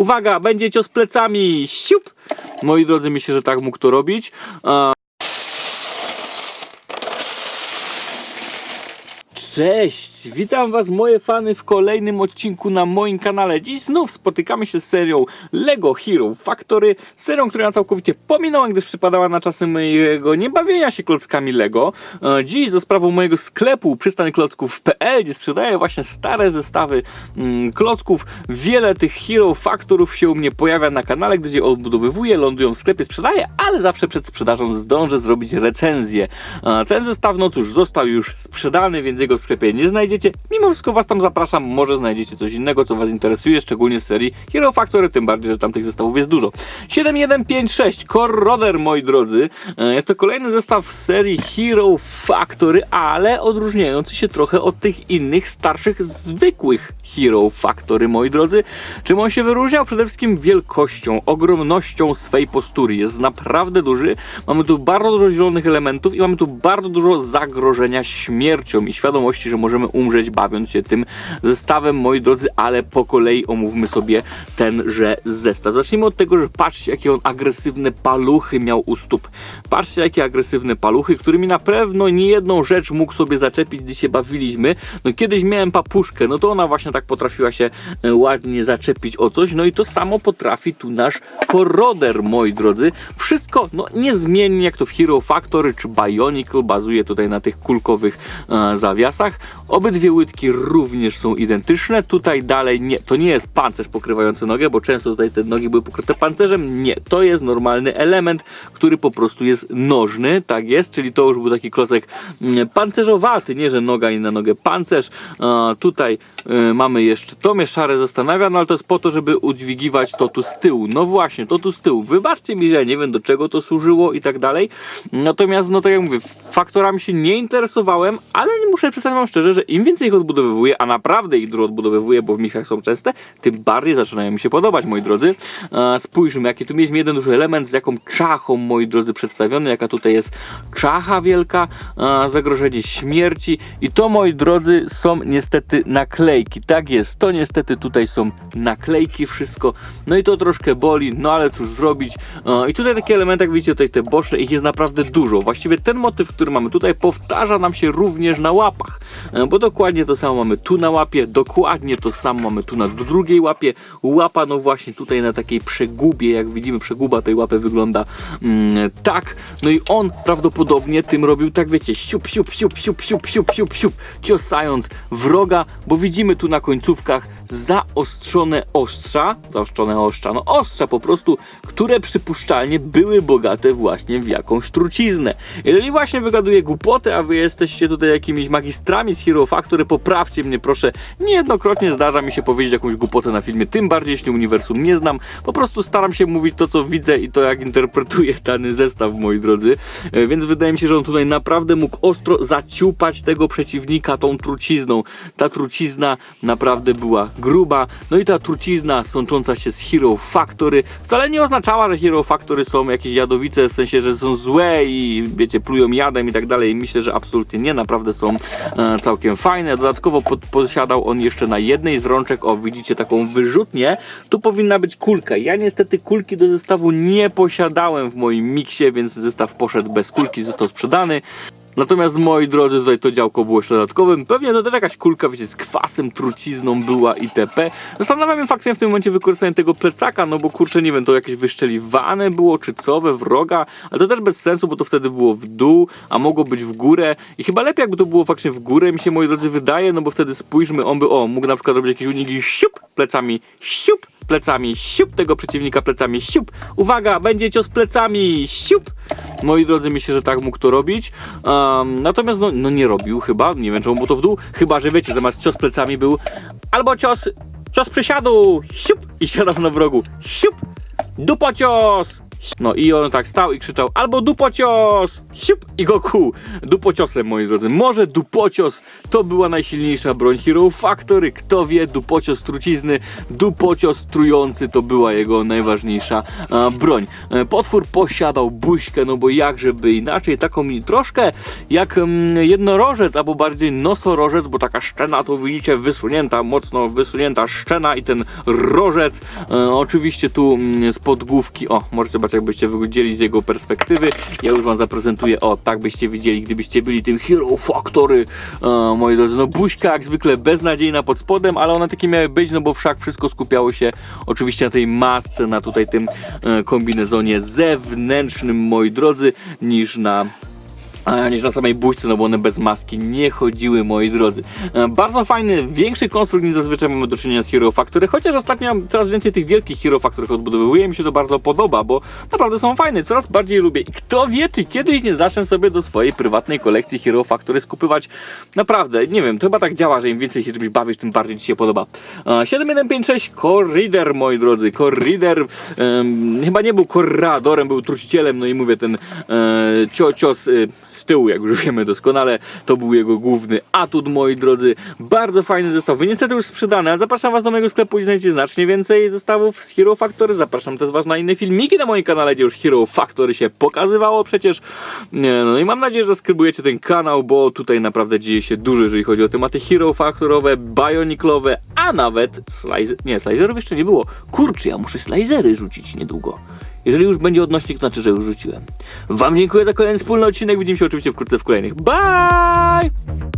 Uwaga, będzie cios plecami. Siup. Moi drodzy, myślę, że tak mógł to robić. Cześć! Witam Was moje fany w kolejnym odcinku na moim kanale. Dziś znów spotykamy się z serią LEGO Hero Factory, serią, która całkowicie pominąłem, gdyż przypadała na czasy mojego niebawienia się klockami LEGO. E, Dziś za sprawą mojego sklepu przystanklocków.pl, gdzie sprzedaję właśnie stare zestawy mm, klocków. Wiele tych Hero Factorów się u mnie pojawia na kanale, gdzie je odbudowywuję, lądują w sklepie, sprzedaję, ale zawsze przed sprzedażą zdążę zrobić recenzję. E, Ten zestaw, no cóż, został już sprzedany, więc jego w sklepie nie znajdziecie. Mimo wszystko Was tam zapraszam, może znajdziecie coś innego, co Was interesuje, szczególnie z serii Hero Factory, tym bardziej, że tam tych zestawów jest dużo. 7156 Core Roder, moi drodzy. E, Jest to kolejny zestaw z serii Hero Factory, ale odróżniający się trochę od tych innych, starszych, zwykłych Hero Factory, moi drodzy. Czym on się wyróżniał? Przede wszystkim wielkością, ogromnością swej postury. Jest naprawdę duży. Mamy tu bardzo dużo zielonych elementów i mamy tu bardzo dużo zagrożenia śmiercią i świadomości, że możemy umrzeć bawiąc się tym zestawem, moi drodzy, ale po kolei omówmy sobie tenże zestaw. Zacznijmy od tego, że patrzcie, jakie on agresywne paluchy miał u stóp. Patrzcie, jakie agresywne paluchy, którymi na pewno nie jedną rzecz mógł sobie zaczepić, gdy się bawiliśmy. No kiedyś miałem papuszkę, no to ona właśnie tak potrafiła się e, ładnie zaczepić o coś, no i to samo potrafi tu nasz Koroder, moi drodzy. Wszystko, no niezmiennie jak to w Hero Factory czy Bionicle, bazuje tutaj na tych kulkowych e, zawiasach. Obydwie łydki również są identyczne. Tutaj dalej nie, to nie jest pancerz pokrywający nogę, bo często tutaj te nogi były pokryte pancerzem. Nie, to jest normalny element, który po prostu jest nożny, tak jest, czyli to już był taki klocek mm, pancerzowaty, nie że noga i na nogę pancerz. Tutaj e, mamy jeszcze, to mnie szare zastanawia, no ale to jest po to, żeby udźwigiwać to tu z tyłu. No właśnie, to tu z tyłu. Wybaczcie mi, że ja nie wiem do czego to służyło i tak dalej. Natomiast, no tak jak mówię, faktorami się nie interesowałem, ale nie muszę przyznać wam szczerze, że im więcej ich odbudowywuję, a naprawdę ich dużo odbudowywuję, bo w misjach są częste, tym bardziej zaczynają mi się podobać, moi drodzy. E, spójrzmy, jaki tu mieliśmy jeden duży element, z jaką czachą, moi drodzy, przedstawiony, jaka tutaj jest czacha wielka, e, zagrożenie śmierci i to, moi drodzy, są niestety naklejki. Tak jest, to niestety tutaj są naklejki, wszystko. No i to troszkę boli, no ale cóż zrobić. E, I tutaj takie elementy, jak widzicie, tutaj te boczne, ich jest naprawdę dużo. Właściwie ten motyw, który mamy tutaj, powtarza nam się również na łapach, e, bo dokładnie to samo mamy tu na łapie, dokładnie to samo mamy tu na drugiej łapie. Łapa, no właśnie tutaj na takiej przegubie, jak widzimy, przeguba tej łapy wygląda mm, tak. No i on prawdopodobnie tym robił, tak wiecie, siup, siup, siup, siup, siup, siup, siup, siup, ciosając wroga, bo widzimy tu na końcówkach zaostrzone ostrza, zaostrzone ostrza, no ostrza po prostu, które przypuszczalnie były bogate właśnie w jakąś truciznę. Jeżeli właśnie wygaduję głupotę, a wy jesteście tutaj jakimiś magistrami z Hero Factory, poprawcie mnie proszę. Niejednokrotnie zdarza mi się powiedzieć jakąś głupotę na filmie, tym bardziej jeśli uniwersum nie znam. Po prostu staram się mówić to, co widzę i to, jak interpretuję dany zestaw, moi drodzy. E, Więc wydaje mi się, że on tutaj naprawdę mógł ostro zaciupać tego przeciwnika tą trucizną. Ta trucizna naprawdę była gruba. No i ta trucizna sącząca się z Hero Factory wcale nie oznaczała, że Hero Factory są jakieś jadowice, w sensie, że są złe i wiecie, plują jadem i tak dalej. Myślę, że absolutnie nie, naprawdę są e, całkiem fajne. Dodatkowo pod, posiadał on jeszcze na jednej z rączek, o widzicie taką wyrzutnię, tu powinna być kulka. Ja niestety kulki do zestawu nie posiadałem w moim miksie, więc zestaw poszedł bez kulki, został sprzedany. Natomiast moi drodzy, tutaj to działko było jeszcze dodatkowym. Pewnie to też jakaś kulka, wiecie, z kwasem, trucizną była itp. Zastanawiam się faktycznie w tym momencie wykorzystanie tego plecaka, no bo kurczę, nie wiem, to jakieś wyszczeliwane było, czy co, we wroga, ale to też bez sensu, bo to wtedy było w dół, a mogło być w górę. I chyba lepiej jakby to było faktycznie w górę, mi się, moi drodzy, wydaje, no bo wtedy spójrzmy, on by, o, mógł na przykład robić jakieś uniki, siup, plecami, siup, plecami, siup tego przeciwnika plecami, siup. Uwaga, będzie cios plecami, siup. Moi drodzy, myślę, że tak mógł to robić. Um, natomiast no, no nie robił chyba, nie wiem czemu było to w dół, chyba, że wiecie, zamiast cios plecami był albo cios, cios przysiadu, siup i siadał na wrogu, siup, dupo cios, No i on tak stał i krzyczał albo dupocios! Siup! I go kuł. Dupociosem, moi drodzy. Może dupocios to była najsilniejsza broń Hero Factory. Kto wie, dupocios trucizny, dupocios trujący to była jego najważniejsza e, broń. E, potwór posiadał buźkę, no bo jakżeby inaczej, taką troszkę jak mm, jednorożec, albo bardziej nosorożec, bo taka szczena tu widzicie wysunięta, mocno wysunięta szczena i ten rożec. E, oczywiście tu mm, podgłówki, o, możecie zobaczyć jakbyście widzieli z jego perspektywy. Ja już wam zaprezentuję, o, tak byście widzieli, gdybyście byli tym Hero Factory, e, moi drodzy. No buźka jak zwykle beznadziejna pod spodem, ale one takie miały być, no bo wszak wszystko skupiało się oczywiście na tej masce, na tutaj tym e, kombinezonie zewnętrznym, moi drodzy, niż na niż na samej buźce, no bo one bez maski nie chodziły, moi drodzy. E, Bardzo fajny, większy konstrukt niż zazwyczaj mamy do czynienia z Hero Factory, chociaż ostatnio coraz więcej tych wielkich Hero Factory odbudowuje, mi się to bardzo podoba, bo naprawdę są fajne, coraz bardziej lubię. I kto wie, czy kiedyś nie zacznę sobie do swojej prywatnej kolekcji Hero Factory skupywać naprawdę, nie wiem, to chyba tak działa, że im więcej się czymś bawisz, tym bardziej ci się podoba. E, 7156 Corrider, moi drodzy, Corrider em, chyba nie był korradorem, był trucicielem, no i mówię, ten e, cios e, z tyłu, jak już wiemy doskonale, to był jego główny atut, moi drodzy. Bardzo fajny zestaw, niestety już sprzedany, ale zapraszam was do mojego sklepu i znajdziecie znacznie więcej zestawów z Hero Factory. Zapraszam też was na inne filmiki na moim kanale, gdzie już Hero Factory się pokazywało przecież. No i mam nadzieję, że zaskrybujecie ten kanał, bo tutaj naprawdę dzieje się dużo, jeżeli chodzi o tematy Hero Factorowe, Bioniclowe, a nawet slice... Nie, slicerów jeszcze nie było. Kurczę, ja muszę slicery rzucić niedługo. Jeżeli już będzie odnośnik, to znaczy, że już rzuciłem. Wam dziękuję za kolejny wspólny odcinek. Widzimy się oczywiście wkrótce w kolejnych. Bye!